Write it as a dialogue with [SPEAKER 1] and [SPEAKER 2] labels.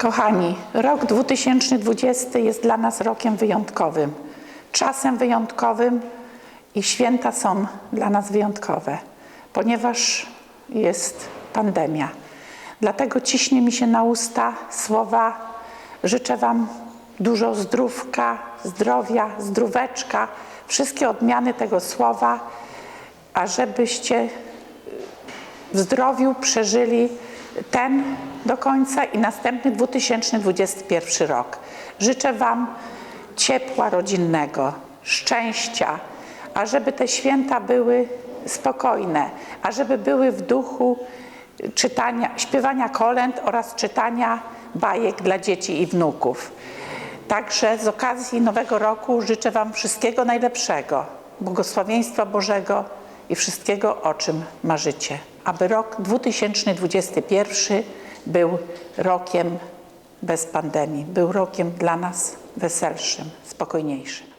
[SPEAKER 1] Kochani, rok 2020 jest dla nas rokiem wyjątkowym, czasem wyjątkowym i święta są dla nas wyjątkowe, ponieważ jest pandemia. Dlatego ciśnie mi się na usta słowa życzę Wam dużo zdrówka, zdrowia, zdróweczka, wszystkie odmiany tego słowa, a żebyście w zdrowiu przeżyli ten do końca i następny 2021 rok. Życzę Wam ciepła rodzinnego, szczęścia, a żeby te święta były spokojne, a żeby były w duchu czytania, śpiewania kolęd oraz czytania bajek dla dzieci i wnuków. Także z okazji Nowego Roku życzę Wam wszystkiego najlepszego, błogosławieństwa Bożego i wszystkiego, o czym marzycie. Aby rok 2021 był rokiem bez pandemii, był rokiem dla nas weselszym, spokojniejszym.